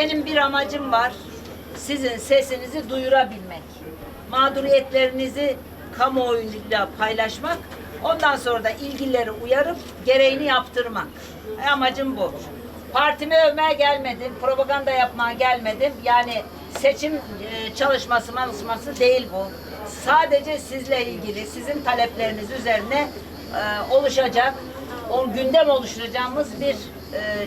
Benim bir amacım var. Sizin sesinizi duyurabilmek. Mağduriyetlerinizi kamuoyuyla paylaşmak. Ondan sonra da ilgilileri uyarıp gereğini yaptırmak. Amacım bu. Partimi övmeye gelmedim, propaganda yapmaya gelmedim. Yani seçim e, çalışması çalışması değil bu. Sadece sizle ilgili, sizin talepleriniz üzerine e, oluşacak, o gündem oluşturacağımız bir e,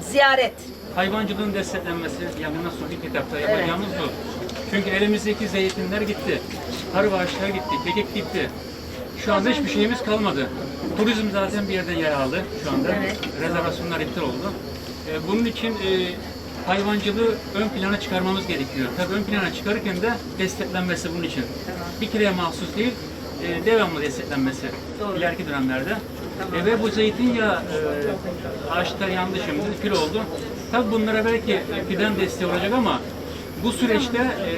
ziyaret. Hayvancılığın desteklenmesi yani nasıl bir kitapta yapacağımız bu. Çünkü elimizdeki zeytinler gitti. Arı ağaçlar gitti, kekik gitti. Şu anda hiçbir şeyimiz kalmadı. Turizm zaten bir yerden yer aldı şu anda. Evet. Rezervasyonlar iptal oldu. Ee, bunun için e, hayvancılığı ön plana çıkarmamız gerekiyor. Tabii ön plana çıkarırken de desteklenmesi bunun için. Bir kereye mahsus değil, e, devamlı desteklenmesi Doğru. ileriki dönemlerde. E, ve bu zeytinyağı e, ağaçlar yandı şimdi, fil oldu. Tabii bunlara belki fidan desteği olacak ama bu süreçte e,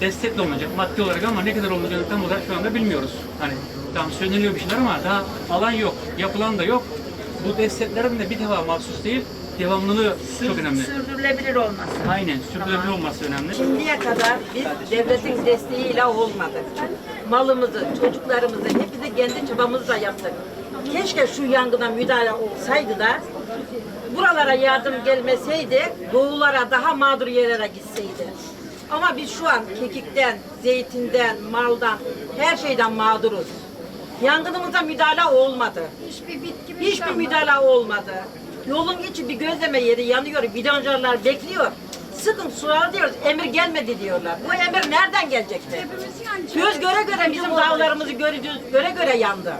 destek de olmayacak maddi olarak ama ne kadar olacağını tam olarak şu anda bilmiyoruz. Hani tam söyleniyor bir şeyler ama daha alan yok, yapılan da yok. Bu desteklerin de bir defa mahsus değil, devamlılığı çok önemli. Sürdürülebilir olması. Aynen, sürdürülebilir olması önemli. Şimdiye kadar biz devletin desteğiyle olmadık. Malımızı, çocuklarımızı hepsi kendi çabamızla yaptık. Keşke şu yangına müdahale olsaydı da buralara yardım gelmeseydi, doğulara daha mağdur yerlere gitseydi. Ama biz şu an kekikten, zeytinden, maldan, her şeyden mağduruz. Yangınımıza müdahale olmadı. Hiçbir bitki Hiçbir müdahale olmadı. Yolun içi bir gözleme yeri yanıyor, vidanjörler bekliyor. Sıkın sular diyoruz, emir gelmedi diyorlar. Bu emir nereden gelecekti? Hepimiz Göz göre göre bizim dağlarımızı göreceğiz, göre göre yandı.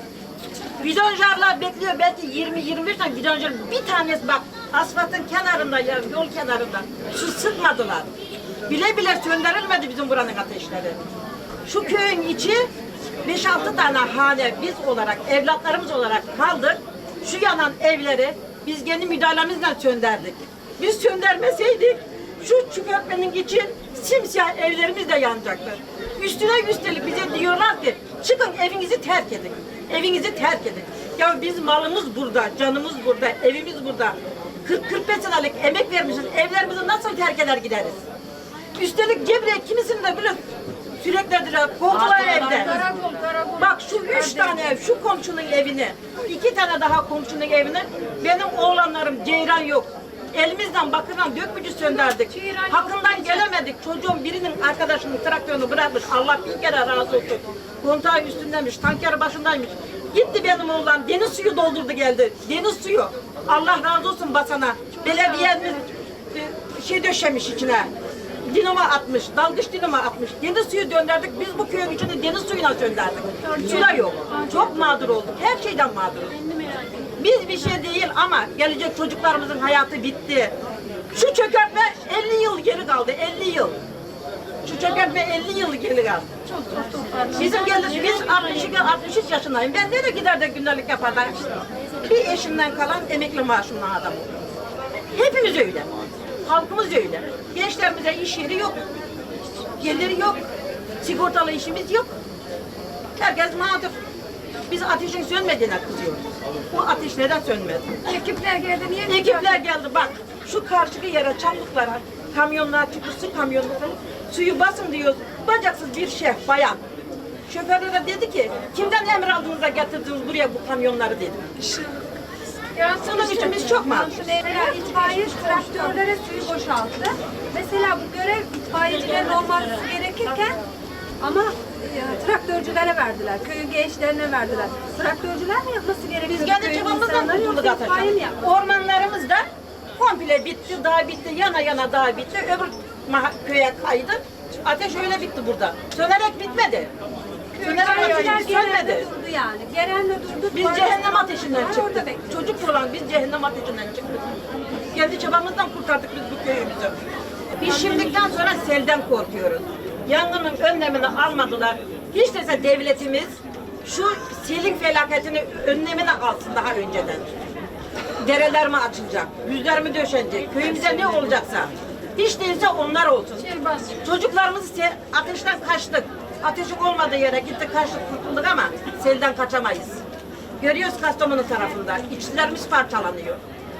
Vidanjörler bekliyor belki 20-25 tane vidanjör. Bir tanesi bak asfaltın kenarında ya yol kenarında su sıkmadılar. Bile bile söndürülmedi bizim buranın ateşleri. Şu köyün içi 5-6 tane hane biz olarak, evlatlarımız olarak kaldık. Şu yanan evleri biz kendi müdahalemizle söndürdük. Biz söndürmeseydik şu çökertmenin için simsiyah evlerimiz de yanacaktır. Üstüne üstelik bize diyorlar ki çıkın evinizi terk edin. Evinizi terk edin. Ya biz malımız burada, canımız burada, evimiz burada. 40-45 senelik emek vermişiz. Evlerimizi nasıl terk eder gideriz? Üstelik Cebre kimisini de bile süreklediler, kovdular evden. Karakol, karakol. Bak şu üç tane ev, şu komşunun evini, iki tane daha komşunun evini, benim oğlanlarım ceyran yok. Elimizden bakırdan dökmücü yok Hakkından gelemedik. Çocuğum birinin arkadaşının traktörünü bırakmış. Allah bir kere razı olsun. Kontağı üstündeymiş, tanker başındaymış. Gitti benim oğlan, deniz suyu doldurdu geldi. Deniz suyu. Allah razı olsun basana. Belediyemiz e, şey döşemiş içine. Dinamo atmış, dalgıç dinamo atmış. Deniz suyu döndürdük. Biz bu köyün içinde deniz suyuna söndürdük. Su da yok. Çok mağdur olduk. Her şeyden mağduruz. Biz bir şey değil ama gelecek çocuklarımızın hayatı bitti. Şu çökertme 50 yıl geri kaldı. 50 yıl. Şu çökertme 50 yıl geri kaldı. Bizim geldi, biz 62, 63 yaşındayım. Ben nereye gider de günlerlik yapardım? Bir eşimden kalan emekli maaşımla adam Hepimiz öyle. Halkımız öyle. Gençlerimize iş yeri yok. Geliri yok. Sigortalı işimiz yok. Herkes mağdur. Biz ateşin sönmediğine kızıyoruz. Bu ateş neden sönmedi? Ekipler geldi niye? Ekipler geldi bak. Şu karşıki yere çamlıklara kamyonlar çıktı su kamyonları. Suyu basın diyor. Bacaksız bir şef bayan. Şoförlere dedi ki kimden emir aldınız da getirdiniz buraya bu kamyonları dedi. Ya Bunun için biz çok mağduruz. Mesela itfaiye traktörlere suyu boşalttı. Mesela bu görev itfaiyecilerin olması gerekirken ama e, traktörcülere verdiler. Köyün gençlerine verdiler. Traktörcüler mi yapması gerekiyor? Biz kendi çabamızdan kurtulduk yaptı? Ormanlarımız da komple bitti, dağ bitti, yana yana dağ bitti. Öbür köye kaydı. Ateş öyle bitti burada. Sönerek bitmedi. Sönerek ateş sönmedi. durdu yani. Genelde durdu. Biz cehennem ateşinden çıktık. Çocuk olan biz cehennem ateşinden çıktık. Kendi çabamızdan kurtardık biz bu köyümüzü. Biz şimdikten sonra selden korkuyoruz. Yangının önlemini almadılar. Hiç dese devletimiz şu selin felaketini önlemini alsın daha önceden. Dereler mi açılacak, yüzler mi döşenecek, köyümüze ne olacaksa. Hiç değilse onlar olsun. Şey. Çocuklarımız se- ateşten kaçtık. Ateşin olmadığı yere gittik kaçtık kurtulduk ama selden kaçamayız. Görüyoruz Kastamonu tarafında. İçlerimiz parçalanıyor.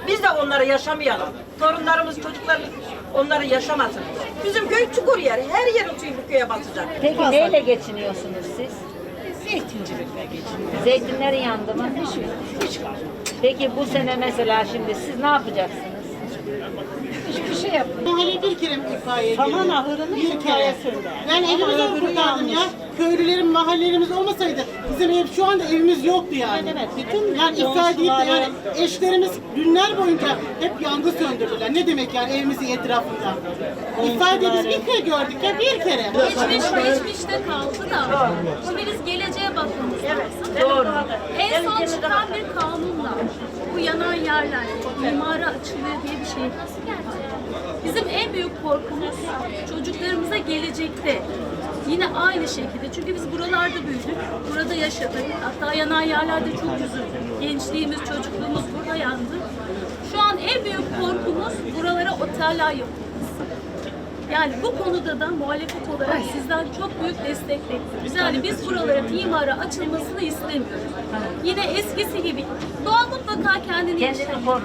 Biz de onları yaşamayalım. Torunlarımız, çocuklarımız onları yaşamasın. Bizim köy çukur yer. Her yerin suyu bu köye basacak. Peki neyle geçiniyorsunuz siz? Zeytincilikle geçiniyor. Zeytinlerin yandı mı? Hiç, hiç kalmadı. Peki bu sene mesela şimdi siz ne yapacaksınız? Hiçbir şey yapmıyor. Mahalle bir kere itfaiye Saman geliyor. ahırını bir kere. Ben Ama evimi zor öbürü kurtardım ya. Köylülerin mahallelerimiz olmasaydı bizim ev şu anda evimiz yoktu yani. Evet, evet. Bütün yani itfaiye deyip de yani eşlerimiz günler boyunca hep yangın söndürdüler. Ne demek yani evimizin etrafında? İtfaiye biz bir kere gördük ya bir kere. Geçmiş geçmişte kaldı da şimdi biz geleceğe bakmamız lazım. Doğru. En son çıkan bir kanunla bu yanan yerler mimara açılıyor diye bir şey? Bizim en büyük korkumuz çocuklarımıza gelecekte yine aynı şekilde çünkü biz buralarda büyüdük, burada yaşadık. Hatta yanan yerlerde çok üzüldük. Gençliğimiz, çocukluğumuz burada yandı. Şu an en büyük korkumuz buralara oteller yapılması. Yani bu konuda da muhalefet olarak sizden çok büyük destek bekliyoruz. Yani biz buralara imara açılmasını istemiyoruz. Yine eskisi gibi doğa mutlaka kendini Kendini korur.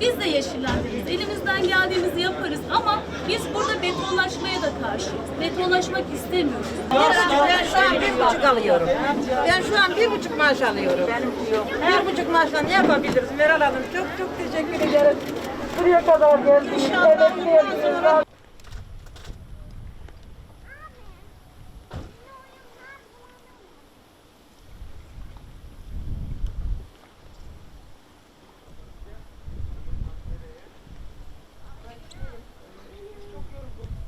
Biz de yeşillendiririz. Elimizden geldiğimizi yaparız ama biz burada betonlaşmaya da karşıyız. Betonlaşmak istemiyoruz. Ben şu an bir buçuk alıyorum. Ben şu an bir buçuk maaş alıyorum. Bir buçuk maaşla ne yapabiliriz Meral Hanım? Çok çok teşekkür ederim. Buraya kadar geldiniz. Evet,